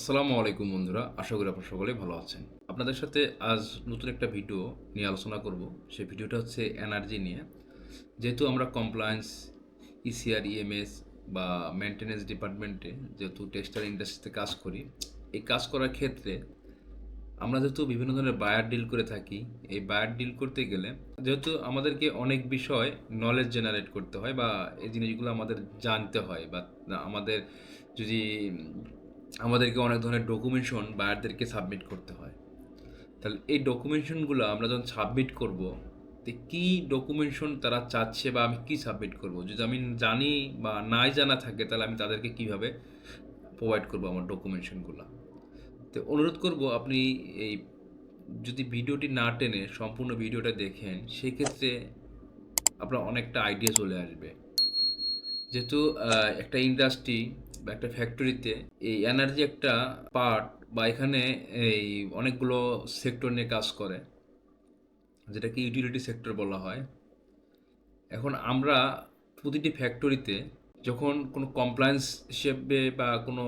আসসালামু আলাইকুম বন্ধুরা, আশা করি আপনারা সকলে ভালো আছেন। আপনাদের সাথে আজ নতুন একটা ভিডিও নিয়ে আলোচনা করব। সেই ভিডিওটা হচ্ছে এনার্জি নিয়ে। যেহেতু আমরা কমপ্লায়েন্স ইসিআর ইএমএস বা মেনটেন্যান্স ডিপার্টমেন্টে যেহেতু টেক্সটাইল ইন্ডাস্ট্রিতে কাজ করি, এই কাজ করার ক্ষেত্রে আমরা যেহেতু বিভিন্ন ধরনের বায়ার ডিল করে থাকি, এই বায়ার ডিল করতে গেলে যেহেতু আমাদেরকে অনেক বিষয় নলেজ জেনারেট করতে হয় বা এই জিনিসগুলো আমাদের জানতে হয় বা আমাদের যদি আমাদেরকে অনেক ধরনের ডকুমেন্টেশন বায়ারদেরকে সাবমিট করতে হয়। তাহলে এই ডকুমেন্টেশনগুলো আমরা যখন সাবমিট করব, তো কী ডকুমেন্টেশন তারা চাচ্ছে বা আমি কি সাবমিট করব? যদি আমি জানি বা নাই জানা থাকে, তাহলে আমি তাদেরকে কীভাবে প্রোভাইড করব আমার ডকুমেন্টেশনগুলো তো অনুরোধ করব আপনি এই যদি ভিডিওটি না টেনে সম্পূর্ণ ভিডিওটা দেখেন, সেক্ষেত্রে আপনার অনেকটা আইডিয়া চলে আসবে। যেহেতু একটা ইন্ডাস্ট্রি বা একটা ফ্যাক্টরিতে এই এনার্জি একটা পার্ট বা এখানে এই অনেকগুলো সেক্টর নিয়ে কাজ করে, যেটাকে ইউটিলিটি সেক্টর বলা হয়। এখন আমরা প্রতিটি ফ্যাক্টরিতে যখন কোনো কমপ্লায়েন্স হিসেবে বা কোনো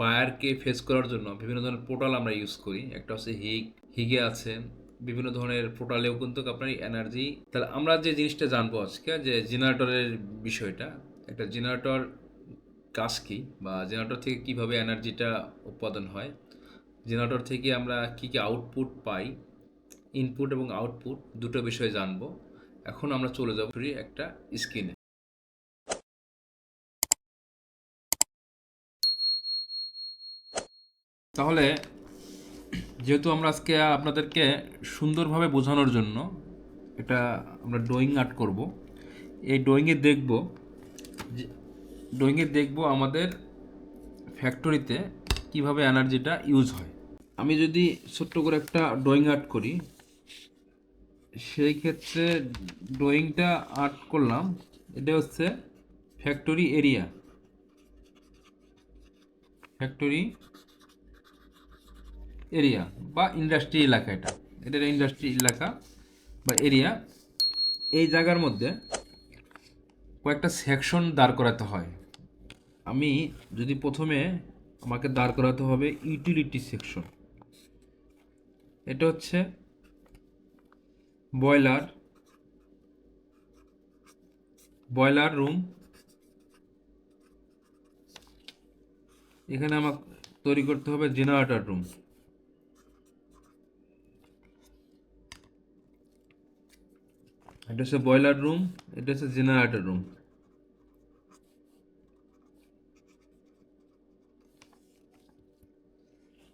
বায়ারকে ফেস করার জন্য বিভিন্ন ধরনের পোর্টাল আমরা ইউজ করি, একটা হচ্ছে হিগ হিগে আছে, বিভিন্ন ধরনের পোর্টালেও কিন্তু আপনার এনার্জি তাহলে আমরা যে জিনিসটা জানব আজকে, যে জেনারেটরের বিষয়টা, একটা জেনারেটর কাজ কি বা জেনারেটর থেকে কীভাবে এনার্জিটা উৎপাদন হয়, জেনারেটর থেকে আমরা কি কি আউটপুট পাই, ইনপুট এবং আউটপুট দুটো বিষয় জানব। এখন আমরা চলে যাব একটা স্ক্রিনে। তাহলে যেহেতু আমরা আজকে আপনাদেরকে সুন্দরভাবে বোঝানোর জন্য এটা আমরা ড্রয়িং আর্ট করব, এই ড্রয়িংয়ে দেখব যে ড্রয়িংয়ে দেখব আমাদের ফ্যাক্টরিতে কীভাবে এনার্জিটা ইউজ হয়। আমি যদি ছোট্ট করে একটা ড্রয়িং আর্ট করি, সেই ক্ষেত্রে ড্রয়িংটা আর্ট করলাম, এটা হচ্ছে ফ্যাক্টরি এরিয়া ফ্যাক্টরি এরিয়া বা ইন্ডাস্ট্রি এলাকা এটা। এটা ইন্ডাস্ট্রি এলাকা বা এরিয়া এই জায়গার মধ্যে কয়েকটা সেকশন দাঁড় করাতে হয়। আমি যদি প্রথমে আমাকে দাঁড় করাতে হবে ইউটিলিটি সেকশন এটা হচ্ছে বয়লার বয়লার রুম এখানে আমার তৈরি করতে হবে জেনারেটার রুম এটা হচ্ছে বয়লার রুম এটা হচ্ছে জেনারেটার রুম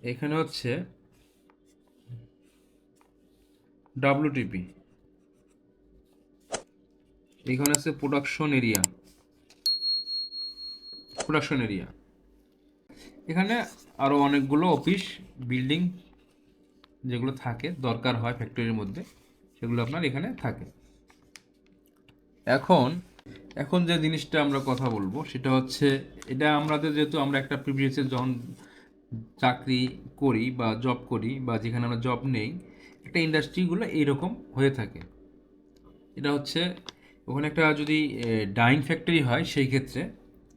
এখানে হচ্ছে ডাব্লিউটিপি এখানে আছে প্রোডাকশন এরিয়া প্রোডাকশন এরিয়া এখানে আরও অনেকগুলো অফিস বিল্ডিং যেগুলো থাকে, দরকার হয় ফ্যাক্টরির মধ্যে, সেগুলো আপনার এখানে থাকে। এখন এখন যে জিনিসটা আমরা কথা বলব, সেটা হচ্ছে এটা আমাদের যেহেতু আমরা একটা প্রিভিয়াসে যখন চাকরি করি বা জব করি বা যেখানে আমরা জব নেই, একটা ইন্ডাস্ট্রিগুলো এইরকম হয়ে থাকে। এটা হচ্ছে, ওখানে একটা যদি ডাইং ফ্যাক্টরি হয়, সেই ক্ষেত্রে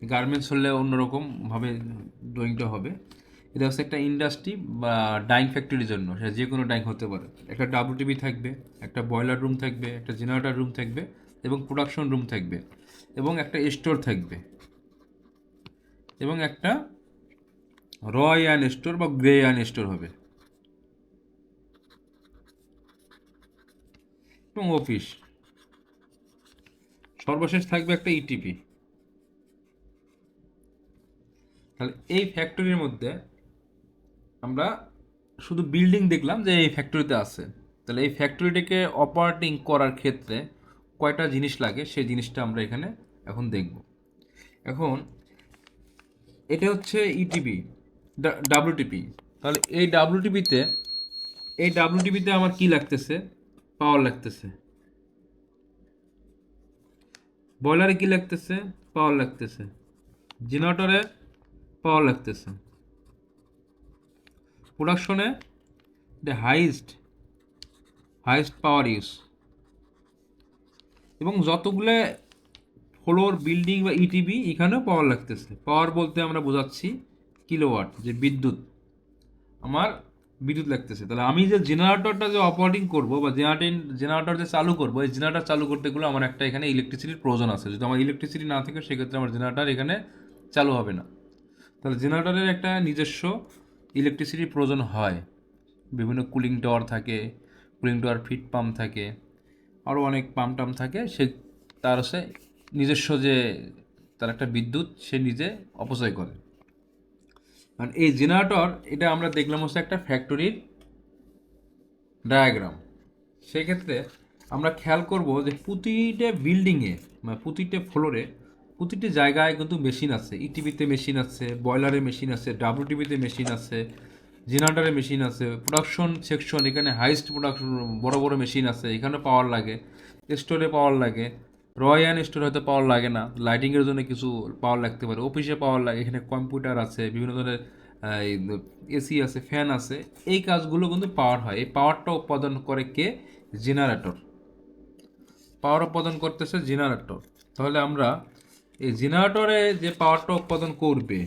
গার্মেন্টস হলে অন্যরকমভাবে ড্রয়িংটা হবে। এটা হচ্ছে একটা ইন্ডাস্ট্রি বা ডাইং ফ্যাক্টরির জন্য, সেটা যে কোনো ডাইং হতে পারে। একটা ডাব্লিউটিভি থাকবে, একটা বয়লার রুম থাকবে, একটা জেনারেটার রুম থাকবে এবং প্রোডাকশন রুম থাকবে এবং একটা স্টোর থাকবে এবং একটা র ইয়ান স্টোর বা গ্রে ইয়ান স্টোর হবে। এবং অফিস। সর্বশেষ থাকবে একটা ইটিপি তাহলে এই ফ্যাক্টরির মধ্যে আমরা শুধু বিল্ডিং দেখলাম যে এই ফ্যাক্টরিতে আছে। তাহলে এই ফ্যাক্টরিটিকে অপারেটিং করার ক্ষেত্রে কয়টা জিনিস লাগে, সেই জিনিসটা আমরা এখানে এখন দেখব। এখন, এটা হচ্ছে ইটিপি ডাব্লিউটিপি তাহলে এই ডাব্লিউটিপিতে এই ডাব্লিউটিপিতে আমার কি লাগতেছে? পাওয়ার লাগতেছে। বয়লারে কি লাগতেছে? পাওয়ার লাগতেছে। জেনারেটরে পাওয়ার লাগতেছে। প্রোডাকশনে the highest highest power use এবং যতগুলো ফ্লোর বিল্ডিং বা ইটিবি এখানেও পাওয়ার লাগতেছে। পাওয়ার বলতে আমরা বোঝাচ্ছি কিলোওয়াট, যে বিদ্যুৎ। আমার বিদ্যুৎ লাগতেছে। তাহলে আমি যে জেনারেটরটা যে অপারেটিং করব বা জেনারেটিং, জেনারেটর যে চালু করব, এই জেনারেটর চালু করতে গেলে আমার একটা এখানে ইলেকট্রিসিটির প্রয়োজন আছে। যদি আমার ইলেকট্রিসিটি না থাকে, সেক্ষেত্রে আমার জেনারেটর এখানে চালু হবে না। তাহলে জেনারেটরের একটা নিজস্ব ইলেকট্রিসিটির প্রয়োজন হয়। বিভিন্ন কুলিং টাওয়ার থাকে কুলিং টাওয়ার ফিট পাম্প থাকে আরও অনেক পাম্প টাম্প থাকে। সে, তার সে নিজস্ব যে, তার একটা বিদ্যুৎ সে নিজে অপচয় করে। কারণ এই জেনারেটর এটা আমরা দেখলাম হচ্ছে একটা ফ্যাক্টরির ডায়াগ্রাম সেক্ষেত্রে আমরা খেয়াল করব যে প্রতিটা বিল্ডিংয়ে মানে প্রতিটা ফ্লোরে প্রতিটি জায়গায় কিন্তু মেশিন আছে। ইটিভিতে মেশিন আছে বয়লারে মেশিন আছে ডাব্লিউটিভিতে মেশিন আছে জেনারেটারে মেশিন আছে প্রোডাকশন সেকশন এখানে হাইস্ট প্রোডাকশন বড় বড় মেশিন আছে, এখানে পাওয়ার লাগে স্টোরে পাওয়ার লাগে। রয়্যান স্টোর হয়তো পাওয়ার লাগে না। লাইটিংয়ের জন্য কিছু পাওয়ার লাগতে পারে। অফিসে পাওয়ার লাগে এখানে কম্পিউটার আছে, বিভিন্ন ধরনের এসি আছে ফ্যান আছে। এই কাজগুলো কিন্তু পাওয়ার হয়। এই পাওয়ারটা উৎপাদন করে কে? জেনারেটর পাওয়ার উৎপাদন করতেছে জেনারেটর তাহলে আমরা এই জেনারেটরে যে পাওয়ারটা উৎপাদন করবে,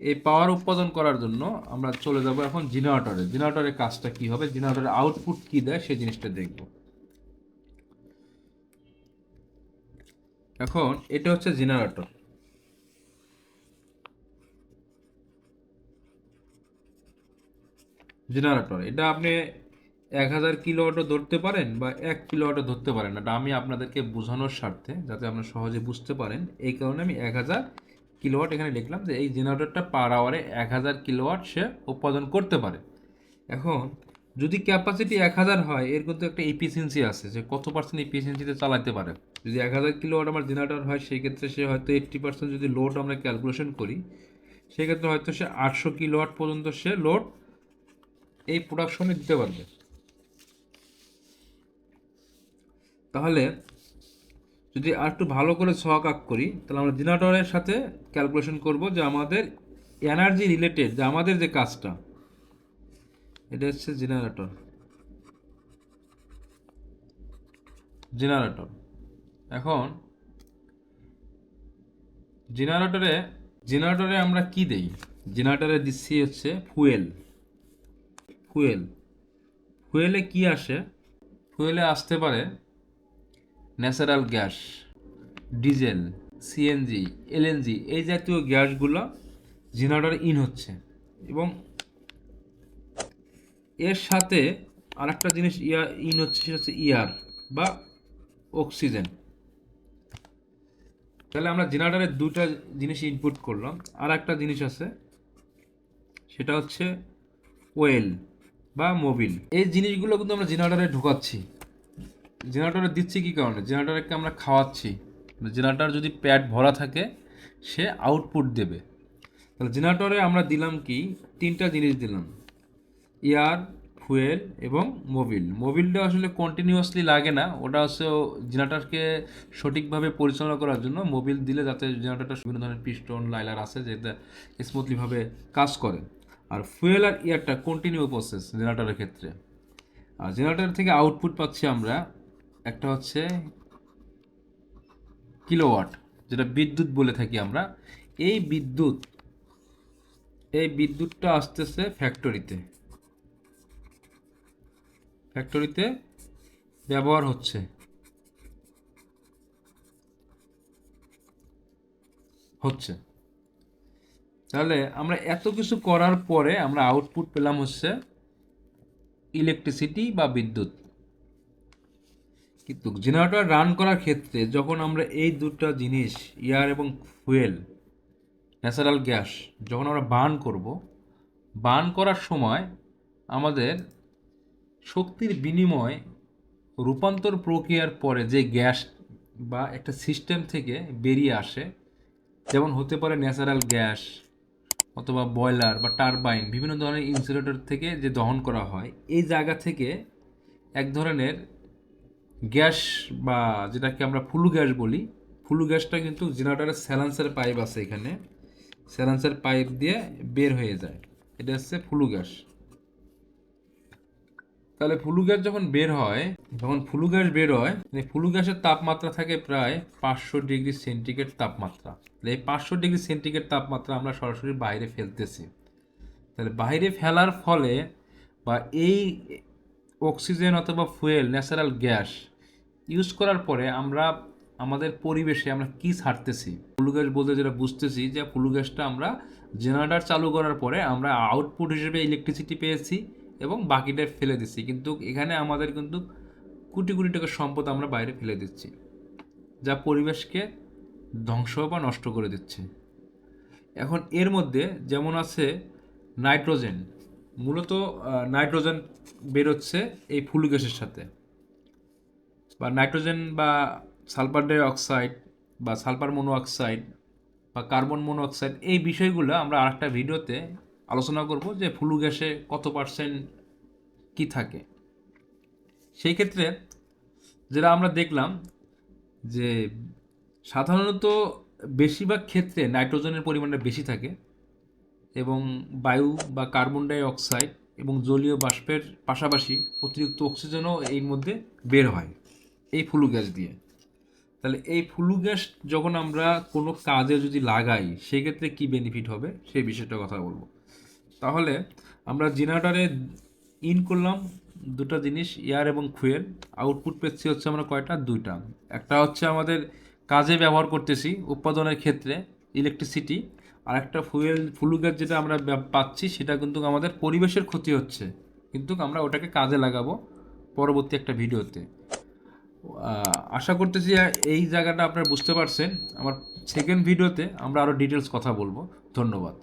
এই পাওয়ার উৎপাদন করার জন্য আমরা চলে যাব এখন জেনারেটরে জেনারেটরের কাজটা কি হবে? জেনারেটরের আউটপুট কি দেয়? সেই জিনিসটা দেখব। এখন এটা হচ্ছে জেনারেটর। জেনারেটর, এটা আপনি এক হাজার কিলোওয়াটও ধরতে পারেন বা এক কিলোওয়াটও ধরতে পারেন। এটা আমি আপনাদেরকে বোঝানোর স্বার্থে, যাতে আপনারা সহজে বুঝতে পারেন, এই কারণে আমি এক হাজার কিলোওয়াট এখানে লিখলাম যে এই জেনারেটরটা পার আওয়ারে এক হাজার কিলোওয়াট সে উৎপাদন করতে পারে। এখন, যদি ক্যাপাসিটি এক হাজার হয়, এর কিন্তু একটা এফিসিয়েন্সি আছে যে কত পার্সেন্ট এফিসিয়েন্সিতে চালাতে পারে। যদি এক হাজার কিলোওয়াট আমার জেনারেটর হয়, সেই ক্ষেত্রে সে হয়তো এইট্টি পার্সেন্ট যদি লোড আমরা ক্যালকুলেশন করি সেক্ষেত্রে হয়তো সে আটশো কিলোওয়াট পর্যন্ত সে লোড এই প্রোডাকশনে দিতে পারবে। তাহলে যদি আর একটু ভালো করে ছক আঁক করি, তাহলে আমরা জেনারেটরের সাথে ক্যালকুলেশন করব যে আমাদের এনার্জি রিলেটেড যে আমাদের যে কাজটা, এটা হচ্ছে জেনারেটর জেনারেটর এখন জেনারেটরে জেনারেটরে আমরা কি দেই? জেনারেটরে দিচ্ছি হচ্ছে ফুয়েল ফুয়েল ফুয়েলে কি আসে? ফুয়েলে আসতে পারে natural gas diesel CNG LNG এই জাতীয় গ্যাসগুলো জেনারেটর ইন হচ্ছে। এবং এর সাথে আরেকটা জিনিস ইয়া ইন হচ্ছে, সেটা হচ্ছে ইয়ার বা অক্সিজেন তাহলে আমরা জেনারেটরের দুটা জিনিস ইনপুট করলাম। আর একটা জিনিস আছে, সেটা হচ্ছে ওয়েল বা মোবিল এই জিনিসগুলো কিন্তু আমরা জেনারেটরে ঢুকাচ্ছি। জেনারেটরে দিচ্ছি কী কারণে? জেনারেটরকে আমরা খাওয়াচ্ছি। জেনারেটর যদি প্যাড ভরা থাকে, সে আউটপুট দেবে। তাহলে জেনারেটরে আমরা দিলাম কি? তিনটা জিনিস দিলাম। এয়ার ফুয়েল এবং মোবিল। মোবিলটা আসলে কন্টিনিউয়াসলি লাগে না। ওটা হচ্ছে জেনারেটরকে সঠিকভাবে পরিচালনা করার জন্য মোবিল দিলে যাতে জেনারেটরটা বিভিন্ন ধরনের পিস্টন, লাইলার আছে যেটা স্মুথলিভাবে কাজ করে। আর ফুয়েল আর ইয়ারটা কন্টিনিউ প্রসেস জেনারেটরের ক্ষেত্রে। আর জেনারেটর থেকে আউটপুট পাচ্ছি আমরা একটা হচ্ছে কিলোওয়াট যেটা বিদ্যুৎ বলে থাকি আমরা। এই বিদ্যুৎ, এই বিদ্যুৎটা আসতেছে ফ্যাক্টরিতে ফ্যাক্টরিতে ব্যবহার হচ্ছে। হচ্ছে। তাহলে আমরা এত কিছু করার পরে আমরা আউটপুট পেলাম হচ্ছে ইলেকট্রিসিটি বা বিদ্যুৎ। কিন্তু জেনারেটর রান করার ক্ষেত্রে যখন আমরা এই দুটো জিনিস এয়ার এবং ফুয়েল ন্যাচারাল গ্যাস যখন আমরা বার্ন করব বার্ন করার সময় আমাদের শক্তির বিনিময় রূপান্তর প্রক্রিয়ার পরে যে গ্যাস বা একটা সিস্টেম থেকে বেরিয়ে আসে, যেমন হতে পারে ন্যাচারাল গ্যাস অথবা বয়লার বা টারবাইন, বিভিন্ন ধরনের ইনসুলেটর থেকে যে দহন করা হয়, এই জায়গা থেকে এক ধরনের গ্যাস বা যেটাকে আমরা ফুলু গ্যাস বলি, ফুলু গ্যাসটা কিন্তু জেনারেটরের স্যালান্সের পাইপ আছে এখানে, স্যালান্সের পাইপ দিয়ে বের হয়ে যায়। এটা হচ্ছে ফুলু গ্যাস। তাহলে ফুলু গ্যাস যখন বের হয়, যখন ফুলু গ্যাস বের হয় ফুলু ফ্লু গ্যাসের তাপমাত্রা থাকে প্রায় পাঁচশো ডিগ্রি সেন্টিগ্রেড তাপমাত্রা। তাহলে এই পাঁচশো ডিগ্রি সেন্টিগ্রেড তাপমাত্রা আমরা সরাসরি বাইরে ফেলতেছি। তাহলে বাইরে ফেলার ফলে বা এই অক্সিজেন অথবা ফুয়েল, ন্যাচারাল গ্যাস ইউজ করার পরে আমরা আমাদের পরিবেশে আমরা কি ছাড়তেছি? ফুলু গ্যাস বলতে যেটা বুঝতেছি যে ফুলু গ্যাসটা আমরা জেনারেটর চালু করার পরে আমরা আউটপুট হিসেবে ইলেকট্রিসিটি পেয়েছি। এবং বাকিটা ফেলে দিচ্ছি। কিন্তু এখানে আমাদের কিন্তু কোটি কোটি টাকার সম্পদ আমরা বাইরে ফেলে দিচ্ছি, যা পরিবেশকে ধ্বংস বা নষ্ট করে দিচ্ছে। এখন এর মধ্যে যেমন আছে নাইট্রোজেন, মূলত নাইট্রোজেন বেরোচ্ছে এই ফুল গ্যাসের সাথে। বা নাইট্রোজেন বা সালফার ডাই অক্সাইড বা সালফার মনোঅক্সাইড বা কার্বন মনোঅক্সাইড, এই বিষয়গুলো আমরা আরেকটা ভিডিওতে আলোচনা করব যে ফ্লু গ্যাসে কত পার্সেন্ট কি থাকে। সেই ক্ষেত্রে যেটা আমরা দেখলাম যে সাধারণত বেশিরভাগ ক্ষেত্রে নাইট্রোজেনের পরিমাণটা বেশি থাকে এবং বায়ু বা কার্বন ডাই অক্সাইড এবং জলীয় বাষ্পের পাশাপাশি অতিরিক্ত অক্সিজেনও এর মধ্যে বের হয় এই ফ্লু গ্যাস দিয়ে। তাহলে এই ফ্লু গ্যাস যখন আমরা কোনো কাজে যদি লাগাই, সেক্ষেত্রে কি বেনিফিট হবে? সেই বিষয়টা কথা বলব। তাহলে আমরা জেনারেটারে ইন করলাম দুটো জিনিস এয়ার এবং ফুয়েল আউটপুট পেয়েছি হচ্ছে আমরা কয়টা? দুইটা। একটা হচ্ছে আমাদের কাজে ব্যবহার করতেছি উৎপাদনের ক্ষেত্রে ইলেকট্রিসিটি আর একটা ফুয়েল ফ্লু গ্যাস যেটা আমরা পাচ্ছি সেটা কিন্তু আমাদের পরিবেশের ক্ষতি হচ্ছে। কিন্তু আমরা ওটাকে কাজে লাগাবো পরবর্তী একটা ভিডিওতে। আশা করতেছি এই জায়গাটা আপনারা বুঝতে পারছেন। আমার সেকেন্ড ভিডিওতে আমরা আরও ডিটেলস কথা বলব। ধন্যবাদ।